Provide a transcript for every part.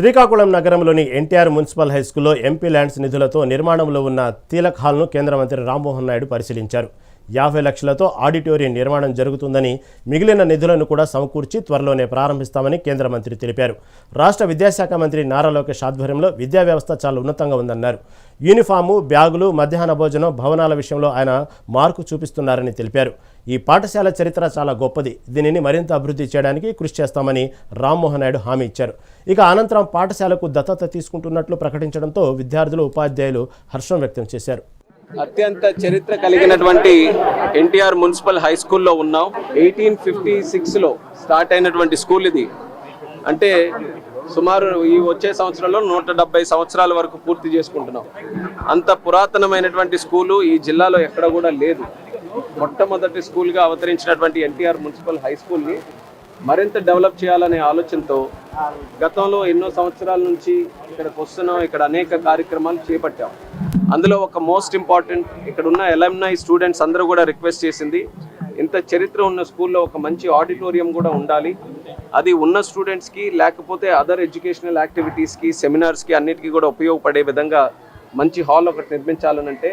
శ్రీకాకుళం నగరంలోని ఎన్టీఆర్ మున్సిపల్ హైస్కూల్లో MP lands నిధులతో నిర్మాణంలో ఉన్న తీలక్ హాల్ను కేంద్ర మంత్రి రామ్మోహన్ నాయుడు పరిశీలించారు. యాభై లక్షలతో ఆడిటోరియం నిర్మాణం జరుగుతుందని మిగిలిన నిధులను కూడా సమకూర్చి త్వరలోనే ప్రారంభిస్తామని కేంద్ర మంత్రి తెలిపారు. రాష్ట్ర విద్యాశాఖ మంత్రి నారా లోకేష్ ఆధ్వర్యంలో విద్యా వ్యవస్థ చాలా ఉన్నతంగా ఉందన్నారు. యూనిఫాము బ్యాగులు మధ్యాహ్న భోజనం భవనాల విషయంలో ఆయన మార్కు చూపిస్తున్నారని తెలిపారు. ఈ పాఠశాల చరిత్ర చాలా గొప్పది. దీనిని మరింత అభివృద్ధి చేయడానికి కృషి చేస్తామని రామ్మోహన్ నాయుడు హామీ ఇచ్చారు. ఇక అనంతరం పాఠశాలకు దత్తత తీసుకుంటున్నట్లు ప్రకటించడంతో విద్యార్థులు ఉపాధ్యాయులు హర్షం వ్యక్తం చేశారు. అత్యంత చరిత్ర కలిగినటువంటి ఎన్టీఆర్ మున్సిపల్ హై స్కూల్లో ఉన్నాం. ఎయిటీన్ ఫిఫ్టీ సిక్స్లో స్టార్ట్ అయినటువంటి స్కూల్ ఇది. అంటే సుమారు ఈ వచ్చే సంవత్సరంలో నూట డెబ్బై సంవత్సరాల వరకు పూర్తి చేసుకుంటున్నాం. అంత పురాతనమైనటువంటి స్కూలు ఈ జిల్లాలో ఎక్కడ కూడా లేదు. మొట్టమొదటి స్కూల్గా అవతరించినటువంటి ఎన్టీఆర్ మున్సిపల్ హై స్కూల్ని మరింత డెవలప్ చేయాలనే ఆలోచనతో గతంలో ఎన్నో సంవత్సరాల నుంచి ఇక్కడికి వస్తున్నాం ఇక్కడ అనేక కార్యక్రమాలు చేపట్టాం. అందులో ఒక మోస్ట్ ఇంపార్టెంట్ ఇక్కడ ఉన్న ఎలమ్నై స్టూడెంట్స్ అందరూ కూడా రిక్వెస్ట్ చేసింది ఇంత చరిత్ర ఉన్న స్కూల్లో ఒక మంచి ఆడిటోరియం కూడా ఉండాలి. అది ఉన్న స్టూడెంట్స్కి లేకపోతే అదర్ ఎడ్యుకేషనల్ యాక్టివిటీస్కి సెమినార్స్కి అన్నిటికీ కూడా ఉపయోగపడే విధంగా మంచి హాల్ ఒకటి నిర్మించాలనంటే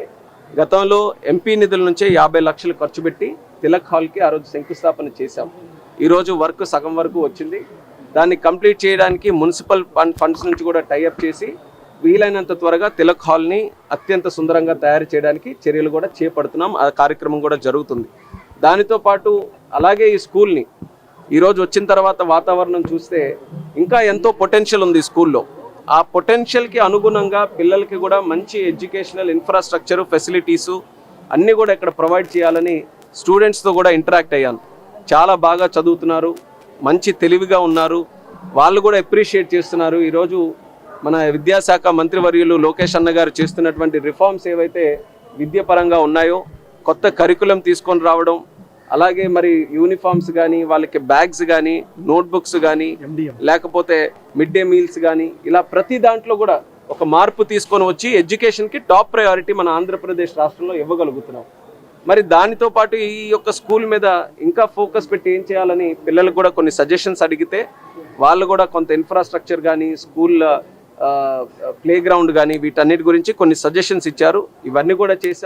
గతంలో ఎంపీ నిధుల నుంచే యాభై లక్షలు ఖర్చు పెట్టి తిలక్ హాల్కి ఆ రోజు శంకుస్థాపన చేశాం. ఈరోజు వర్క్ సగం వరకు వచ్చింది. దాన్ని కంప్లీట్ చేయడానికి మున్సిపల్ ఫండ్స్ నుంచి కూడా టైఅప్ చేసి వీలైనంత త్వరగా తిలక్ హాల్ని అత్యంత సుందరంగా తయారు చేయడానికి చర్యలు కూడా చేపడుతున్నాం. ఆ కార్యక్రమం కూడా జరుగుతుంది. దానితో పాటు అలాగే ఈ స్కూల్ని ఈరోజు వచ్చిన తర్వాత వాతావరణం చూస్తే ఇంకా ఎంతో పొటెన్షియల్ ఉంది స్కూల్లో ఆ పొటెన్షియల్కి అనుగుణంగా పిల్లలకి కూడా మంచి ఎడ్యుకేషనల్ ఇన్ఫ్రాస్ట్రక్చరు ఫెసిలిటీసు అన్నీ కూడా ఇక్కడ ప్రొవైడ్ చేయాలని స్టూడెంట్స్తో కూడా ఇంటరాక్ట్ అయ్యాను. చాలా బాగా చదువుతున్నారు. మంచి తెలివిగా ఉన్నారు. వాళ్ళు కూడా అప్రిషియేట్ చేస్తున్నారు. ఈరోజు మన విద్యాశాఖ మంత్రివర్యులు లోకేష్ అన్న గారు చేస్తున్నటువంటి రిఫార్మ్స్ ఏవైతే విద్య పరంగా ఉన్నాయో కొత్త కరికులం తీసుకొని రావడం అలాగే మరి యూనిఫామ్స్ కానీ వాళ్ళకి బ్యాగ్స్ కానీ నోట్బుక్స్ కానీ లేకపోతే మిడ్ డే మీల్స్ కానీ ఇలా ప్రతి దాంట్లో కూడా ఒక మార్పు తీసుకొని వచ్చి ఎడ్యుకేషన్కి టాప్ ప్రయారిటీ మన ఆంధ్రప్రదేశ్ రాష్ట్రంలో ఇవ్వగలుగుతున్నాం. మరి దానితో పాటు ఈ యొక్క స్కూల్ మీద ఇంకా ఫోకస్ పెట్టి ఏం చేయాలని పిల్లలకు కూడా కొన్ని సజెషన్స్ అడిగితే వాళ్ళు కూడా కొంత ఇన్ఫ్రాస్ట్రక్చర్ కానీ స్కూల్ ప్లే గ్రౌండ్ కానీ వీటన్నిటి గురించి కొన్ని సజెషన్స్ ఇచ్చారు. ఇవన్నీ కూడా చేసాం